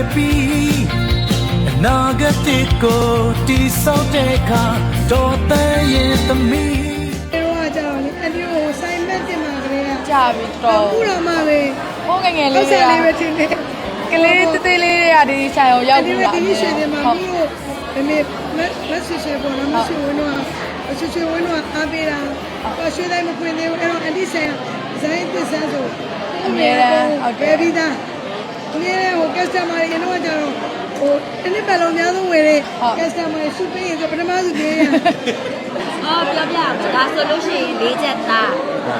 ယ်ပြီးအနာဂတ်ကိုတိဆောက်တဲ့အခါတော်တန်ရဲ့သမီးအဲတော့ကကြောက်လေအဒီကိုဆိုင်မက်တင်မှာကလေးကကြာပြီတော်အခုတော့မှပဲဟိုးငယ်ငယ်လောလေးက်ဆတွေကယ်လေးပဲတင်နေကလေးတေးသေးလေးတွေကဒီဆိုင်အောင်ရောက်ဒီပြီလိုလားဒီရွှေတင်မှာဟုတ်မြို့ဒီနေ့မက်ဆေ့ချ်ပေါ်တော့မရှိဝင်တော့မရှိချဝင်တော့အားပေးတာတော့ရွှေတိုင်းမခွင်သေးဘူးအဲ့တော့အန်တီဆန်ဇိုင်းသစ္စာဆိုဘယ်ပြီးသား ဒီနေ့ဟိုကက်စတမာတွေတော့ကြတော့ဟိုဒီနေ့ပဲလုံးများဆုံးဝယ်တဲ့ကက်စတမာစုပေးရင်ပထမစုပေးရအော်ပြောပြပါဒါဆိုလို့ရှိရင်၄ချက်သား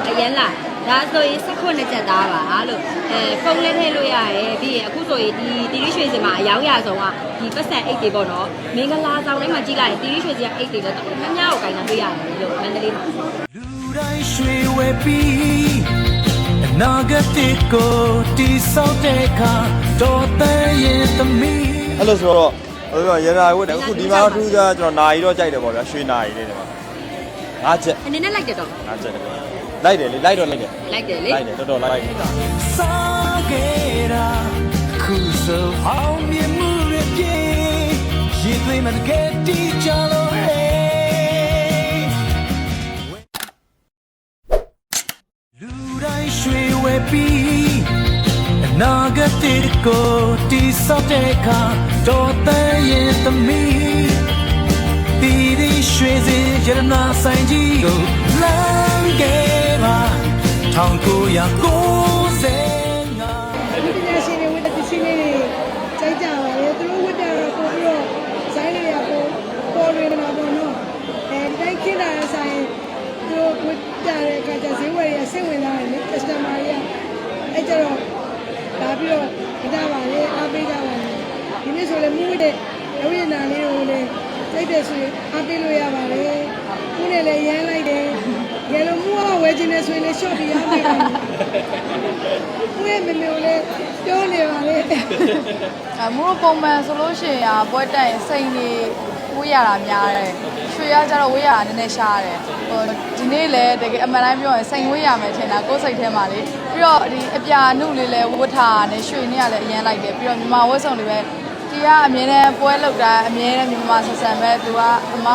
အရင်လားဒါဆိုရင်16ချက်သားပါလို့အဲဖုန်းလည်းထည့်လို့ရတယ်ပြီးရင်အခုဆိုရင်ဒီတီရီရွှေစင်မှာအယောင်ရဆုံးကဒီပတ်စံအိတ်တွေပေါ့နော်မင်္ဂလာဆောင်ထဲမှာကြည့်လိုက်ရင်တီရီရွှေစင်ကအိတ်တွေလည်းတော်တော်များများကိုကိုင်တာတွေ့ရတယ်လို့မန္တလေးမှာလူတိုင်းရွှေဝယ်ပြီးအ နာဂတ်ကိုတိဆောက်တဲ့အခါတော်တန်ရဲ့သမီးအဲ့လိုဆိုတော့ဟိုပြောရနာဝတ်တယ်အခုဒီမှာတော့ထူးခြားကျွန်တော်နာရီတော့ကြိုက်တယ်ပေါ့ဗျာရွှေနာရီလေးတွေမှာငါးချက်အနေနဲ့လိုက်တယ်တော့ငါးချက်တယ်လိုက်တယ်လေလိုက်တော့လိုက်တယ်လိုက်တယ်လေလိုက်တယ်တော်တော်လိုက်တယ်စားခဲ့တာခုဆိုအောင်မြင်မှုရဲ့ပြေရေသွေးမှတကယ်တီးကြလို့ hey ကိုတိဆောက်တဲ့အခါတော်တန်ရဲ့သမီးပြည်ဒီရွှေစင်ရတနာဆိုင်ကြီးကိုလမ်းခဲ့ပါ1995ဒီပညာရှင်တွေဝတ်တဲ့ဒီစီလေးတွေကြိုက်ကြပါလေသူတို့ဝတ်တဲ့တော့ပို့ပြီးတော့ဇိုင်းတွေကပို့ပေါ်နေမှာပေါ့နော်အဲဒီတိုင်းခင်းလာတဲ့ဆိုင်သူတို့ဝတ်တဲ့အခါကျဈေးဝယ်ရစိတ်ဝင်စားတယ်လေ customer တွေကအဲကြတော့ လာပြီးတော့မတားပါလေအားပေးကြပါလေဒီနေ့ဆိုလည်းမူးတဲ့ရုပ်ရည်နာလေးကိုလည်းစိတ်တယ်ဆိုရင်အားပေးလို့ရပါတယ်ခုနဲ့လည်းရမ်းလိုက်တယ်ငယ်လုံးမူးကဝယ်ခြင်းနဲ့ဆိုရင်လည်း short ပြီးအားပေးပါမယ်ကိုယ့်ရဲ့မေမေကိုလည်းပြောနေပါလေအမိုးပုံမှန်ဆိုလို့ရှိရင်ပွဲတက်ရင်စိန်ကြီး ဝေးရတာများတယ်ရွှေရကြတော့ဝေးရတာနည်းနည်းရှားတယ်ဟိုဒီနေ့လည်းတကယ်အမှန်တိုင်းပြောရင်စိန်ဝေးရမယ်ထင်တာကိုယ်စိတ်ထဲမှာလေပြီးတော့ဒီအပြာနုလေးလည်းဝတ်ထားတယ်ရွှေနေရလည်းအရင်လိုက်တယ်ပြီးတော့မြန်မာဝတ်စုံတွေပဲဒီကအမြဲတမ်းပွဲလောက်တာအမြဲတမ်းမြန်မာဆက်ဆံပဲသူကအမ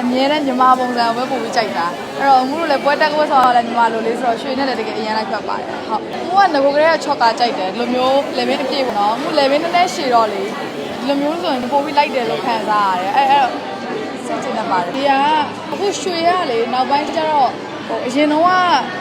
အမြဲတမ်းမြန်မာပုံစံပဲပို့ပြီးကြိုက်တာအဲ့တော့ငုတို့လည်းပွဲတက်ဝတ်ဆောင်ရလည်းမြန်မာလိုလေးဆိုတော့ရွှေနဲ့လည်းတကယ်အရင်လိုက်ဖက်ပါတယ်ဟုတ်ငုကငကိုကလေးကချော့ကာကြိုက်တယ်ဒီလိုမျိုး level အပြည့်ပေါ့နော်ငု level နည်းနည်းရှည်တော့လေဒီ လိုမျိုးဆိုရင်ပို့ပြီးလိုက်တယ်လို့ခံစားရတယ်အဲ့အဲ့တော့စိတ်ကျနေပါတယ်ဒီကအခုရွှေရလေနောက်ပိုင်းကျတော့ဟိုအရင်တော့က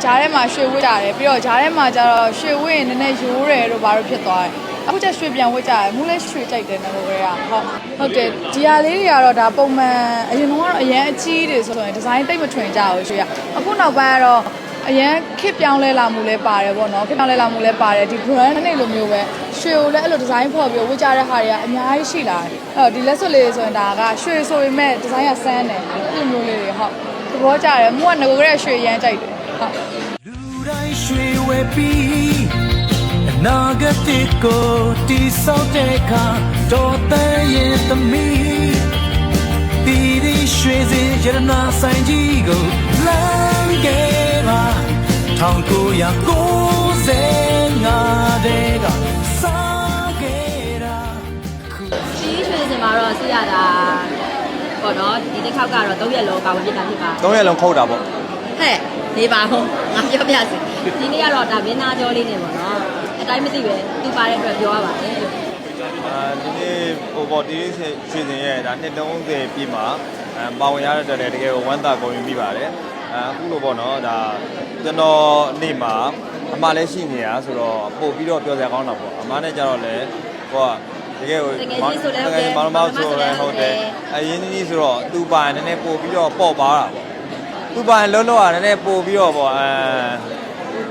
ဂျားထဲမှာရွှေဝတ်ကြတယ်ပြီးတော့ဂျားထဲမှာကျတော့ရွှေဝတ်ရင်နည်းနည်းရိုးတယ်လို့ဘာလို့ဖြစ်သွားတယ်အခုကျရွှေပြန်ဝတ်ကြတယ်မူးလဲရွှေကြိုက်တယ်ငကိုကလေးကဟုတ်ဟုတ်တယ်ဒီဟာလေးတွေကတော့ဒါပုံမှန်အရင်တော့ကတော့အရင်အကြီးတွေဆိုရင်ဒီဇိုင်းတိတ်မထွင်ကြဘူးရွှေကအခုနောက်ပိုင်းကတော့အရန်ခစ်ပြောင်းလဲလာမှုလဲပါတယ်ပေါ့နော်ခစ်ပြောင်းလဲလာမှုလဲပါတယ်ဒီ brand နဲ့လိုမျိုးပဲ ရွှေကိုလည်းအဲ့လိုဒီဇိုင်းဖော်ပြီးဝတ်ကြတဲ့ဟာတွေကအများကြီးရှိလာတယ်အဲ့တော့ဒီလက်စွပ်လေးဆိုရင်ဒါကရွှေဆိုပေမဲ့ဒီဇိုင်းကစမ်းတယ်အဲ့လိုမျိုးလေးတွေဟုတ်သဘောကျတယ်မှုကငကိုကလေးရွှေရမ်းကြိုက်တယ်ဟုတ်လူတိုင်းရွှေဝယ်ပြီးအနာဂတ်ကိုတိဆောက်တဲ့အခါတော်တန်ရဲ့သမီးပြည်ဒီရွှေစင်ရတနာဆိုင်ကြီးကိုလမ်းခဲ့ပါ1995 တော့သိရတာပေါ့နော်ဒီတစ်ခေါက်ကတော့၃ရက်လုံးပါဝင်ပြတာဖြစ်ပါသုံးရက်လုံးခုတ်တာပေါ့ဟဲ့နေပါဦးငါပြောပြစီဒီနေ့ကတော့ဒါမင်းသားကြောလေးနေပေါ့နော်အတိုင်းမသိပဲသူပါတဲ့အတွက်ပြောရပါတယ်လို့အာဒီနေ့ဟိုပေါ့တီးရွှေရွှေစင်ရဲ့ဒါ230ပြည့်မှာအဲပါဝင်ရတဲ့အတွက်လည်းတကယ်ဝမ်းသာကုန်ယူမိပါတယ်အဲအခုလိုပေါ့နော်ဒါကျွန်တော်နေ့မှာအမလည်းရှိနေတာဆိုတော့ပို့ပြီးတော့ပြောစရာကောင်းတာပေါ့အမနဲ့ကြတော့လည်းဟိုက တကယ်ကိုတကယ်ကြီးဆိုလည်းဟုတ်တယ်မောင်မောင်ဆိုလည်းဟုတ်တယ်အရင်ကြီးဆိုတော့သူပိုင်နည်းနည်းပို့ပြီးတော့ပေါ့ပါတာပေါ့သူပိုင်လုံးလုံးကနည်းနည်းပို့ပြီးတော့ပေါ့အဲ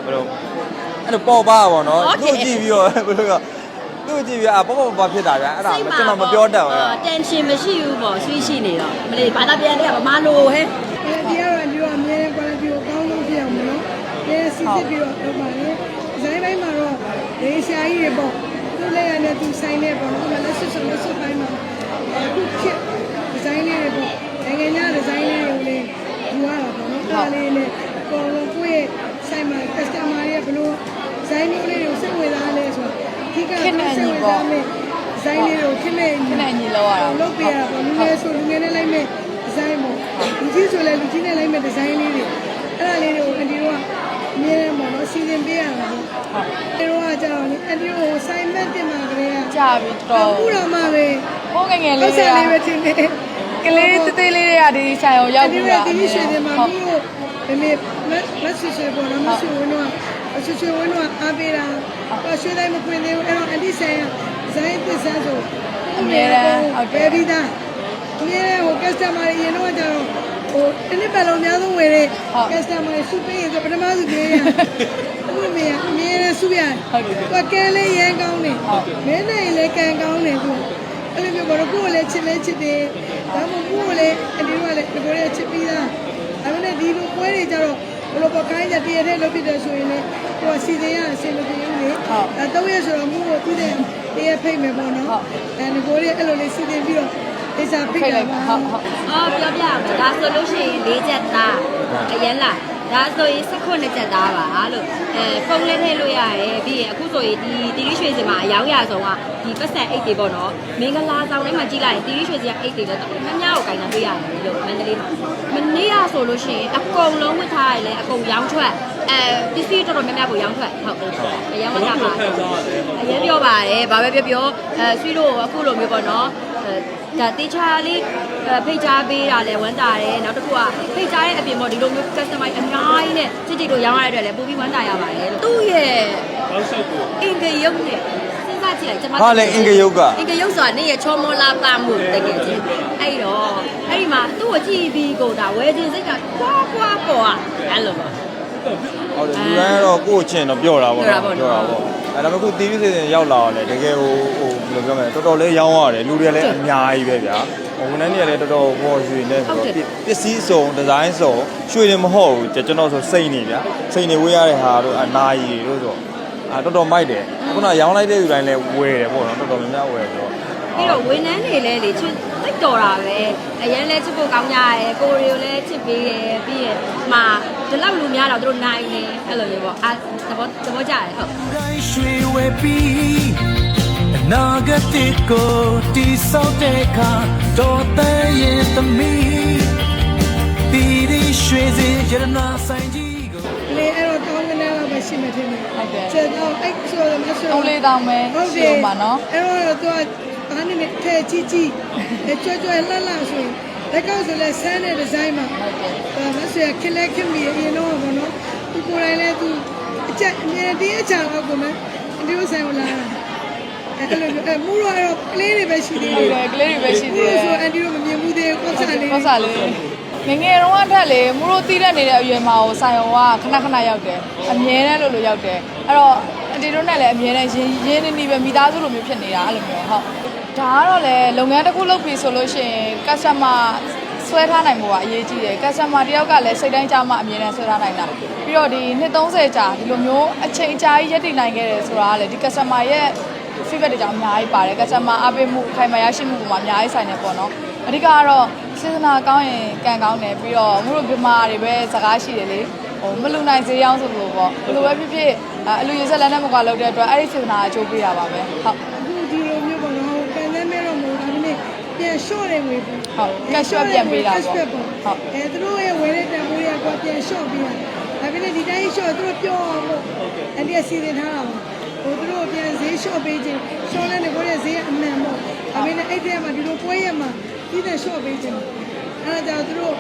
ဘယ်လိုအဲ့လိုပေါ့ပါပါတော့သူ့ကြည့်ပြီးတော့ဘယ်လိုကသူ့ကြည့်ပြီးอ่ะပေါ့ပေါ့ပါဖြစ်တာဗျအဲ့ဒါကျွန်တော်မပြောတတ်ဘူးတန်ရှင်မရှိဘူးပေါ့ဆွေးရှိနေတော့မလေးဘာသာပြန်တဲ့ကဗမာလိုဟဲ့အဲဒီကတော့အဒီကအမြဲတမ်း quality ကိုကောင်းလို့ဖြစ်အောင်မလို့။အဲစစ်စစ်ပြီးတော့လုပ်ပါလေ။ဇိုင်းပိုင်းမှာတော့ဒေရှာကြီးတွေပေါ့။ သူ့လည်းရတဲ့သူဆိုင်နေပေါ့နော်။လက်စစ်ဆိုလက်စစ်ပိုင်းမှာအခုခေတ်ဒီဇိုင်းလေးတွေပေါ့။နိုင်ငံခြားဒီဇိုင်းလေးတွေကိုလည်းယူရတာပေါ့နော်။ဒါလေးနဲ့ပေါ်လို့ကိုယ့်ရဲ့ဆိုင်မှာ customer ရဲ့ဘလို့ဇိုင်းမျိုးလေးတွေကိုစိတ်ဝင်စားလဲဆိုတော့အဓိကစိတ်ဝင်စားမယ်ဇ ဇိုင်းလေးတွေကိုခင်းနေ ခနဲ့ညီလောက်ရတာ လုပ်ပေးရတာပေါ့လူငယ်ဆိုလူငယ်နဲ့လိုက်မဲ့ဒီဇိုင်းပေါ့လူကြီးဆိုလည်းလူကြီးနဲ့လိုက်မဲ့ဒီဇိုင်းလေးတွေအဲ့ဒါလေးတွေကိုအန်တီတို့ကအ မြဲတမ်းပေါ့နော်စီစဉ်ပေးရတာပေါ့အန်တီတို့ကကြောက်လေအန်တီတို့ဆိုင်မက်တင်မှာကလေးကကြာပြီတော်အခုတော့မှပဲဟိုငယ်ငယ်လုလေးပ်တွေဆက်ကလေးပဲတင်နေကလေးတသေးလေးတွေကဒီဆိုင်အောင်ရောက်ဒီပြီလိုလားဒီလိုရွှေတင်မှာဟုတ်ဘူးလို့ဒီမေမမဆွဆွပေါ်တော့မဆွဝင်းတော့မဆွဆွဝင်းတော့အားပေးတာဟောရွှေတိုင်းမခွင်သေးဘူးအဲ့တော့အန်တီဆိုင်ကဇိုင်းသစ္စာဆိုပဲပြီးသားအမြဲတမ်းဟို customer တွေရင်တော့ကြတော့ ဟိုတနည်းပတ်လုံးအများဆုံးဝယ်တဲ့ customer တွေစုပေးရင်ဆိုပထမစုပေးရအခုမေကအမြဲတမ်းစုရတယ်သူကဲလေးရန်ကောင်းတယ်မင်းနဲ့လည်းကံကောင်းတယ်သူအဲ့လိုမျိုးကတော့ကိုယ်လည်းချစ်လဲချစ်တယ်ဒါမှမဟုတ်ကိုယ်လည်းအဒီတော့လည်းကိုယ်လည်းချစ်ပြီးသားဒါပေမဲ့ဒီလိုပွဲတွေကြတော့ဘလိုပကိုင်းကြတရတဲ့လုပ်ဖြစ်တယ်ဆိုရင်လည်းဟိုစီစဉ်ရအဆင်မပြေဘူးလေအဲတော့ရဆိုတော့မှုကိုသူတဲ့တရဖိတ်မယ်ပေါ့နော်အဲဒီကိုရီအဲ့လိုလေးစီစဉ်ပြီးတော့ အိစာဖိတ်ဖိတ်တာလိုက်ပါဟုတ်ဟုတ်အော်ပြောပြအောင်ဒါဆိုလို့ရှိရင်၄ချက်သားအရင်လားဒါဆိုရင်16ချက်သားပါလို့အဲဖုန်းလေးထည့်လို့ရတယ်ပြီးရင်အခုဆိုရင်ဒီတီရီရွှေစင်မှာအယောင်ရဆုံးကဒီပတ်စံအိတ်တွေပေါ့နော်မင်္ဂလာဆောင်ထဲမှာကြီးလိုက်ရင်တီရီရွှေစင်ကအိတ်တွေလည်းတော့မများကိုကင်တာတွေ့ရတယ်လို့မန္တလေးမှာမနေ့ကဆိုလို့ရှိရင်အကုန်လုံးဝတ်ထားရလဲအကုန်ရောင်းထွက်အဲပစ္စည်းတော်တော်များများကိုရောင်းထွက်ဟုတ်အရောင်းဝတ်တာပါအရင်ပြောပါတယ်ဘာပဲပြောပြောအဲဆွေးတို့အခုလိုမျိုးပေါ့နော် ဒါတေချာလေးဖိတ်ချားပေးတာလဲဝမ်းတာတယ်နောက်တစ်ခုကဖိတ်ချားရဲ့အပြင်ပေါ့ဒီလိုမျိုး customer အများကြီးနဲ့ချစ်ချစ်တို့ရောင်းရတဲ့အတွက်လည်းပို့ပြီးဝမ်းတာရပါတယ်လို့သူ့ရဲ့အင်္ဂယုတ်နဲ့စဉ်းစားကြည့်လိုက်ကျွန်မဟာလေအင်္ဂယုတ်ကအင်္ဂယုတ်ဆိုတာနေရချောမောလာပါမှုတကယ်ချင်းအဲ့တော့အဲ့ဒီမှာသူ့ကိုကြည့်ပြီးကိုဒါဝဲခြင်းစိတ်ကကွာကွာပေါ်อ่ะအဲ့လိုပါဟုတ်တယ်လူတိုင်းကတော့ကိုယ့်အချင်းတော့ပြောတာပေါ့ပြောတာပေါ့ပြောတာပေါ့အဲဒါပေမဲ့ခုတီးပြီးစီစဉ်ရောက်လာတော့လေတကယ်ဟိုဟိုဘယ် လိုပြောမလဲတော်တော်လေးရောင်းရတယ်လူတွေလည်းအများကြီးပဲဗျာဟိုဝန်ထမ်းတွေကလည်းတော်တော်ပေါ်ရွှေနေဆိုတော့ပစ္စည်းစုံဒီဇိုင်းစုံရွှေတွေမဟုတ်ဘူးကျွန်တော်ဆိုစိတ်နေဗျာစိတ်နေဝေးရတဲ့ဟာတို့အနာရီတို့ဆိုအာတော်တော်မိုက်တယ်ခုနရောင်းလိုက်တဲ့လူတိုင်းလည်းဝယ်တယ်ပေါ့နော်တော်တော်များများဝယ်ဆိုတော့ပြီးတော့ဝန်ထမ်းတွေလည်းလေချစ်သိတော်တာပဲအရင်လဲချစ်ဖို့ကောင်းကြရဲကိုရီကိုလည်းချစ်ပေးရဲပြီးရမှာဒီလောက်လူများတော့သူတို့နိုင်နေအဲ့လိုမျိုးပေါ့အာသဘောသဘောကျတယ်ဟုတ်လူတိုင်းရွှေဝယ်ပြီးအ နာဂတ်ကိုတိဆောက်တဲ့အခါတော်တန်ရဲ့သမီးဒီဒီရွှေစင်ရတနာဆိုင်ကြီးကိုလေအဲ့တော့တောင်းကနေတော့ပဲရှိမှထင်တယ်ဟုတ်တယ်ချက်တော့အဲ့ဆိုတော့မဆိုတုံးလေးတောင်းမယ်ဟုတ်တရှိယ်လို့ပါနော်အဲ့တော့သူကဘာနဲ့နဲ့ထဲကြီးကြီးအဲကြွကြွလှလှဆိုရင်လက်ကောက်ဆိုလဲဆန်းတဲ့ဒီဇိုင်းမှာဟုတ်တယ်ဒါမဆွေခက်လက်ခက်မီအရင်တော့ဘောနော်သူကိုယ်တိုင်လဲသူအချက်အမြဲတည်းအချာတော့ကိုမအဒီလိုဆိုင်လာ အဲ့လိုအဲမူရောအဲ့တော့ကလေးတွေပဲရှိသေးဟုတ်တယ်တယ်ကလေးတွေပဲရှိသေးတယ်ဆိုအန်ဒီတို့မမြင်ဘူးသေးဘူးကောက်စားလေးကောစားလေးငယ်ငယ်တုန်းကထက်လေမတို့တီးတတ်နေတဲ့အရွယ်မှာဟိုဆိုင်အောင်ကခဏခဏရောက်တယ်အမြဲတမ်းလို့လို့ရောက်တယ်အဲ့တော့အတီတို့နဲ့လည်းအမြဲတမ်းရင်းရင်းနေနေပဲမိသားစုလိုမျိုးဖြစ်နေတာအဲ့လိုမျိုးဟုတ်ဒါကတော့လေလုပ်ငန်းတစ်ခုလုပ်ပြီဆိုလို့ရှိရင် customer ဆွဲထားနိုင်ဖို့ကအရေးကြီးတယ် customer တယောက်ကလည်းစိတ်တိုင်းကြမှာအမြဲတမ်းဆွဲထားနိုင်တာပြီးတော့ဒီနှစ်30ကြာဒီလိုမျိုးအချိန်အကြာကြီးရပ်တည်နိုင်ခဲ့တယ်ဆိုတာကလေဒီ customer ရဲ့ feedback တွေကြောင့်အများကြီးပါတယ် customer အားပေးမှုခိုင်မာရရှိမှုပုံမှာအများကြီးဆိုင်နေပေါ့နော်အဓိကကတော့စေတနာကောင်းရင်ကံကောင်းတယ်ပြီးတော့မတို့ဗမာတွေပဲစကားရှိတယ်လေဟိုမလူနိုင်စေအောင်ဆိုလို့ပေါ့ဘယ်လိုပဲဖြစ်ဖြစ်အလူရည်ဆက်လက်နဲ့မကွာလောက်တဲ့အတွက်အဲ့ဒီစေတနာအကျိုးပေးတာပါပဲဟုတ်အခုဒီလိုမျိုးပေါ့နော်ကန်တဲ့မဲတော့မဟုတ်ဒါပေမဲ့ပြန်လျှော့တယ်ငွေပေါ့ဟုတ်ကက်ရှော့ပြန်ပေးတာပေါ့ဟုတ်ဟုတ်အဲသူတို့ရဲ့ဝယ်တဲ့တန်ဖိုးတွေကကွာပြန်လျှော့ပေးတာဒါပေမဲ့ဒီတိုင်းလျှော့သူတို့ပြောအောင်လို့အန်တီကစီစဉ်ထားတာပါ ဟိုသူတို့ပြန်ဈေးလျှော့ပေးခြင်းလျှော့လဲနေကိုရဲ့ဈေးကအမှန်ပေါ့ဒါပေမဲ့အဲ့ဒီမှာဒီလိုပွဲရမှာဒီတဲ့လျှော့ပေးခြင်းအဲ့ဒါကြောင့်သူတို့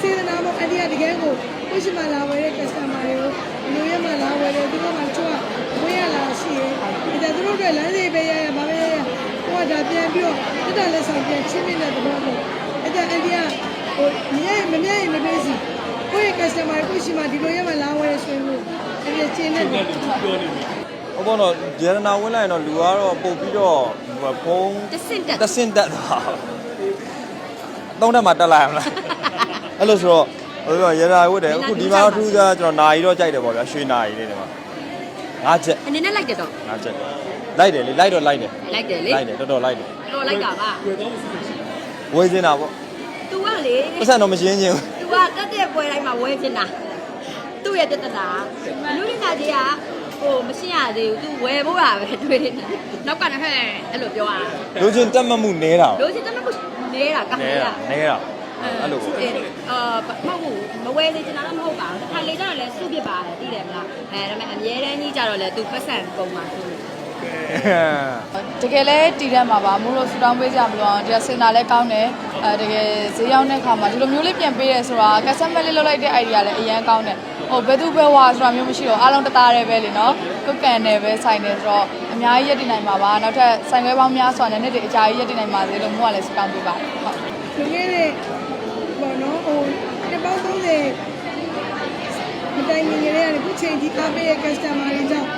စေတနာပေါ့အန်တီကတကယ်ကိုကိုရှိမှလာဝယ်တဲ့ customer တွေကိုလူရဲမှာလာဝယ်တယ်သူတို့မှချောဝယ်ရလာရှိရဲ့ဒါသူတို့တွေလမ်းစီပေးရရပါပဲရဟိုကဒါပြန်ပြီးတော့တက်တက်လက်ဆောင်ပြန်ချင်းမြင့်တဲ့သဘောပေါ့အဲ့ဒါအန်တီကဟိုမြဲမမြဲမပေးစီကိုယ့်ရဲ့ customer ကိုရှိမှဒီလိုရဲမှာလာဝယ်ရဆိုရင်အဲ့ဒီချင်းနဲ့ဟုတ် ပေါ့နော်ဂျေရနာဝင်လိုက်ရင်တော့လူကတော့ပုတ်ပြီးတော့ဖုန်းတစ်စင့်တက်တဆင့်တက်သွားသုံးတက်မှာတက်လိုက်ရမလားအဲ့လိုဆိုတော့ဟိုပြောရနာဝတ်တယ်အခုဒီမှာတော့ထူးခြားကျွန်တော်နာရီတော့ကြိုက်တယ်ပေါ့ဗျာရွှေနာရီလေးတွေမှာငါးချက်အနေနဲ့လိုက်တယ်တော့ငါးချက်လိုက်တယ်လေလိုက်တော့လိုက်တယ်လိုက်တယ်လေလိုက်တယ်တော်တော်လိုက်တယ်တော့လိုက်တာပါဝေးစင်းတာပေါ့ तू ကလေပတ်စံတော့မရှင်းချင်းဘူး तू ကတက်တဲ့ပွဲတိုင်းမှာဝဲဖြစ်တာသူ့ရဲ့တက်တတာလူလင်သားကြီးက ဟဟိုမရှင်းရသေးဘူး तू ဝယ်ဖို့တာပဲတွေ့တယ်နောက်ကလည်းဟဲ့အဲ့လိုပြောရတာလူချင်းတက်မှတ်မှုနဲတာလို့ချင်တယ်မဟုတ်နေတာကနဲနေတာတာ နဲတာအဲ့လိုပေါ့အာမဟုတ်ဘူးမဝယ်သေးချင်တာတော့မဟုတ်ပါဘူးတစ်ခါလေကျတော့လည်းစုပြစ်ပါတယ်သိတယ်မလားအဲဒါပေမဲ့အမြဲတမ်းကြီးကြတော့လည်း तू ပတ်စံကုန်ပါသူတကယ်လဲတည်တတ်မှာပါမို့လို့ဆူတောင်းပေးကြမလို့အောင်ဒီစင်တာလည်းကောင်းတယ်အဲတကယ်ဈေးရောက်တဲ့ခါမှာဒီလိုမျိုးလေးပြန်ပေးရဲဆိုတာ customer လေးလောက်လိုက်တဲ့ idea လည်းအရန်ကောင်းတယ် ဟိုဘယ်သူပဲဝါဆိုတာမျိုးမရှိတော့အားလုံးတသားတည်းပဲလေနော်ကုတ်ကန်တယ်ပဲဆိုင်နေဆိုတော့အများကြီးရည်တည်နိုင်မှာပါနောက်ထပ်ဆိုင်ခွဲပေါင်းများစွာနဲ့နေ့တည်းအကြာကြီးရည်တည်နိုင်ပါစေလို့မို့ကလည်းစကောင်းပေးပါတယ်ဟုတ်ဒီနေ့လေဘောနော်ဟိုတပေါင်း30မတိုင်မီနေရတယ်ခုချိန်ဒီအားပေးရဲ့ customer တွေကြောင့်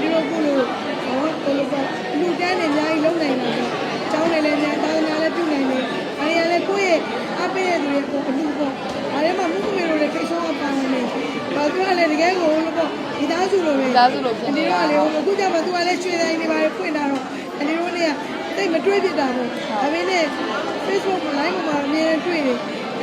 ဒီလိုကုလို့ဟောကိုလိုပေါ့လူတန်းနေအများကြီးလုံနိုင်တာဆိုကျောင်းနေလည်းများတာနာလည်းပြုနိုင်တယ်။အားရလည်းကိုယ့်ရဲ့အားပေးတဲ့သူတွေပေါ့အလူပေါ့။အားရမှမှုမေလိုလည်းခိတ်ဆုံးအပန်းနေ။ဘာပြောလဲတကယ်ကိုလို့ပေါ့ဒီသားစု လိုပဲဒီသားစုလိုဖြစ်ဒီနေတာတော့လေအခုကျမှသူကလည်းရွှေတိုင်းနေပါလေဖွင့်တာတော့အဲဒီလိုနေကတိတ်မတွေးဖြစ်တာပေါ့ဒါပေမဲ့ Facebook live မှာအမြဲတွေ့တယ်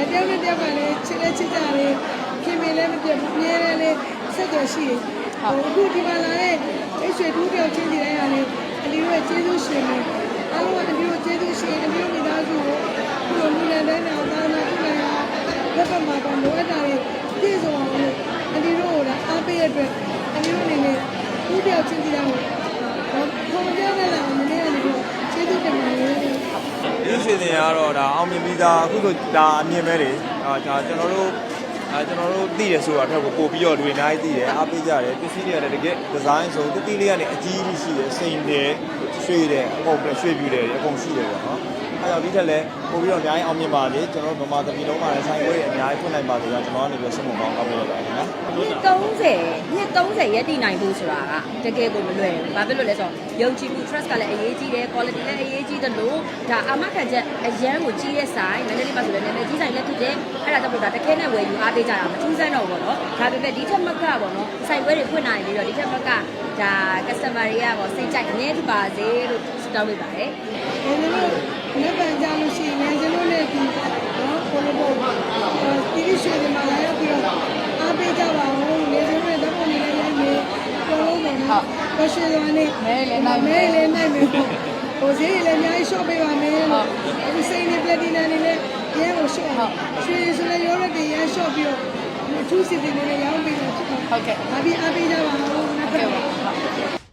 ။တယောက်နဲ့တယောက်ကလည်းချစ်လဲချစ်ကြတယ်။ခင်မင်းလည်းမပြတ်ဘူး။အမြဲတမ်းလည်းဆက်ကြရှိတယ်။ဟိုအခုဒီမှာလာတဲ့အိတ်ရွှေတူးပြောက်ချင်းစီတိုင်းကလည်းအလီတို့ရဲ့ကျေးဇူးရှင်တယ်။အားလုံးကအလီတို့ကျေးဇူးရှင်အလီတို့မိသားစုကိုဘုလိုလူလန်တဲ့နောက်သားနာပြုနိုင်အောင်လက်ပတ်မှာတော့လိုအပ်တာတွေပြည့်စုံအောင်လို့အလီတို့ကအားပေးရတဲ့အတွက် အလီတို့အနေနဲ့တူးပြောက်ချင်းစီတိုင်းကိုပုံပြနဲ့လာမနေရလို့ကျေးဇူးတင်ပါတယ်။ဒီရွှေစင်ကတော့ဒါအောင်မြင်ပြီးသားအခုဆိုဒါအမြင်ပဲလေဒါဒါကျွန်တော်တို့အဲကျွန်တော်တို့သိရဆိုတာအထက်ကိုပို့ပြီးတော့လူအများကြီးသိတယ်အားပေးကြတယ်ပစ္စည်းတွေကလည်းတကယ်ဒီဇိုင်းဆိုတိတိလေးကနေအကြီးကြီးရှိတယ်စိန်တယ်ရွှေတယ်အကုန်ပဲရွှေပြူတယ်အကုန်ရှိတယ်ပေါ့နော် အဲကြောင့်ဒီထက်လည်းပို့ပြီးတော့အများကြီးအောင်မြင်ပါလေကျွန်တော်တို့ဗမာသမီးလုံးမှာလည်းဆိုင်ခွဲအများကြီးဖွင့်နိုင်ပါစေကျွန်တော်ကနေပြီးဆုမွန်ကောင်းကောင်းပေးရပါတယ်နော်နှစ်30နှစ်30ရက်တည်နိုင်ဖို့ဆိုတာကတကယ်ကိုမလွယ်ဘူး။ဘာဖြစ်လို့လဲဆိုတော့ယုံကြည်မှု trust ကလည်းအရေးကြီးတယ် quality လည်းအရေးကြီးတယ်လို့ဒါအာမခံချက်အရန်ကိုကြီးတဲ့ဆိုင်နည်းနည်းလေးပါဆိုလည်းနည်းနည်းကြီးဆိုင်လည်းဖြစ်တယ်။အဲ့ဒါကြောင့်မို့ဒါတခဲနဲ့ဝယ်ယူအားပေးကြတာမထူးဆန်းတော့ဘူးပေါ့နော်။ဒါပေမဲ့ဒီထက်မကပေါ့နော်ဆိုင်ဝဲတွေဖွင့်နိုင်ပြီးတော့ဒီထက်မကဒါ customer တွေကပေါ့စိတ်ကြိုက်အမြဲတပါစေလို့ဆုတောင်းပေးပါတယ်။ဒီလို လက်ပံကြလို့ရှိရင်ကျွန်တော်လည်းဒီနော်ကိုလိုပေါ့တီဗီရှေ့တွေမှာလာရောက်ပြီးတော့အားပေးကြပါဦးလေကျွန်တော်လည်းတော့ပုံနေလိုက်လိုက်မယ်ပြောလို့ပေါ့နော်ပရွှေသွားနေမဲလည်းနိုင်မယ်ပေါ့ဟိုဈေးလည်းအများကြီး shop ပေးပါမယ်လို့အခုစိတ်နဲ့ platinum နေလည်းရဲကို shop ရွှေဆိုလည်းရောရတဲ့ရဲ shop ပြီးတော့အထူးစီတင်နေလည်းရောင်းပေးတော့ဖြစ်တော့ဟုတ်ကဲ့ဒါပြီးအားပေးကြပါဦးနောက်ဟုတ်ထပ်ကဲ့ပါဟုတ်